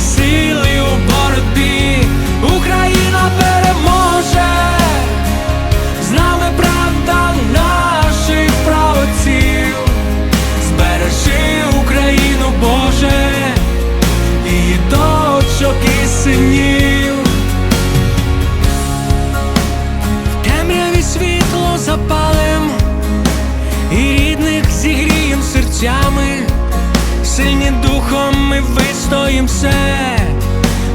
дай сили у боротьбі, Україна переможе, з нами правда наших правоців, збережи Україну, Боже, і дочок і синів. В темряві світло запалим, ми вистоїмся,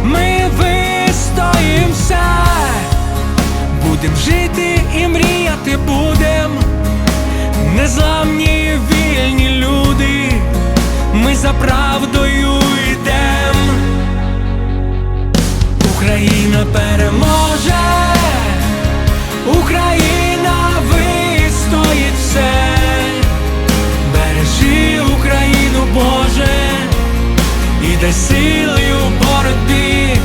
ми вистоїмся, будемо жити і мріяти будем, незламні вільні люди, ми за правдою йдем, Україна переможе, Україна. та сілою боротьбі.